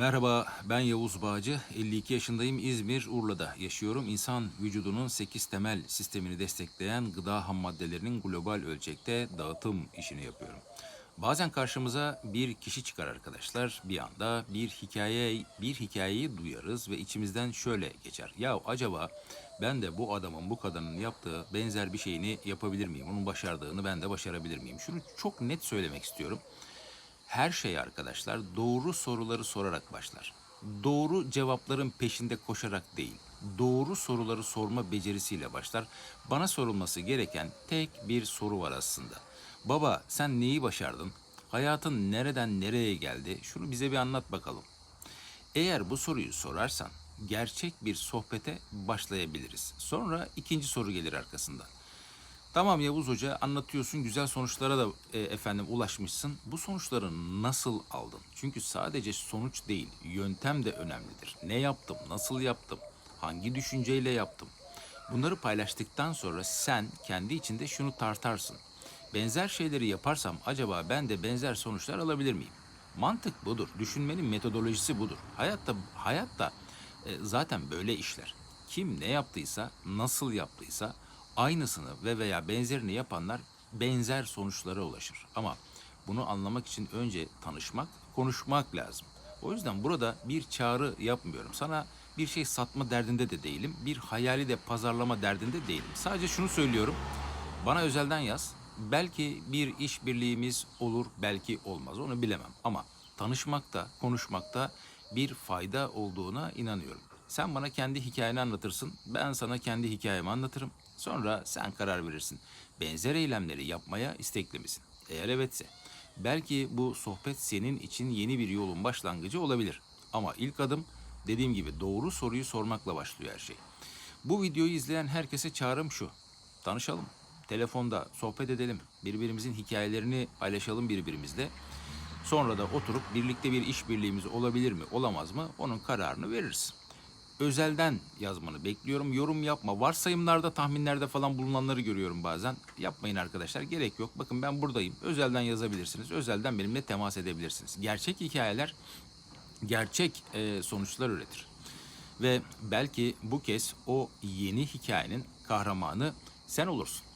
Merhaba, ben Yavuz Bağcı. 52 yaşındayım. İzmir, Urla'da yaşıyorum. İnsan vücudunun 8 temel sistemini destekleyen gıda ham maddelerinin global ölçekte dağıtım işini yapıyorum. Bazen karşımıza bir kişi çıkar arkadaşlar. Bir anda bir hikaye bir hikayeyi duyarız ve içimizden şöyle geçer. Ya acaba ben de bu adamın, bu kadının yaptığı benzer bir şeyini yapabilir miyim? Onun başardığını ben de başarabilir miyim? Şunu çok net söylemek istiyorum. Her şey arkadaşlar doğru soruları sorarak başlar. Doğru cevapların peşinde koşarak değil, doğru soruları sorma becerisiyle başlar. Bana sorulması gereken tek bir soru var aslında. Baba sen neyi başardın? Hayatın nereden nereye geldi? Şunu bize bir anlat bakalım. Eğer bu soruyu sorarsan gerçek bir sohbete başlayabiliriz. Sonra ikinci soru gelir arkasından. Tamam Yavuz Hoca anlatıyorsun güzel sonuçlara da e, efendim ulaşmışsın. Bu sonuçları nasıl aldın? Çünkü sadece sonuç değil yöntem de önemlidir. Ne yaptım, nasıl yaptım, hangi düşünceyle yaptım? Bunları paylaştıktan sonra sen kendi içinde şunu tartarsın. Benzer şeyleri yaparsam acaba ben de benzer sonuçlar alabilir miyim? Mantık budur. Düşünmenin metodolojisi budur. Hayatta hayatta e, zaten böyle işler. Kim ne yaptıysa, nasıl yaptıysa aynısını ve veya benzerini yapanlar benzer sonuçlara ulaşır. Ama bunu anlamak için önce tanışmak, konuşmak lazım. O yüzden burada bir çağrı yapmıyorum. Sana bir şey satma derdinde de değilim. Bir hayali de pazarlama derdinde değilim. Sadece şunu söylüyorum. Bana özelden yaz. Belki bir işbirliğimiz olur, belki olmaz. Onu bilemem. Ama tanışmakta, konuşmakta bir fayda olduğuna inanıyorum. Sen bana kendi hikayeni anlatırsın, ben sana kendi hikayemi anlatırım. Sonra sen karar verirsin. Benzer eylemleri yapmaya istekli misin? Eğer evetse, belki bu sohbet senin için yeni bir yolun başlangıcı olabilir. Ama ilk adım dediğim gibi doğru soruyu sormakla başlıyor her şey. Bu videoyu izleyen herkese çağrım şu. Tanışalım. Telefonda sohbet edelim. Birbirimizin hikayelerini paylaşalım birbirimizle. Sonra da oturup birlikte bir işbirliğimiz olabilir mi, olamaz mı? Onun kararını veririz. Özelden yazmanı bekliyorum. Yorum yapma. Varsayımlarda, tahminlerde falan bulunanları görüyorum bazen. Yapmayın arkadaşlar. Gerek yok. Bakın ben buradayım. Özelden yazabilirsiniz. Özelden benimle temas edebilirsiniz. Gerçek hikayeler gerçek e, sonuçlar üretir. Ve belki bu kez o yeni hikayenin kahramanı sen olursun.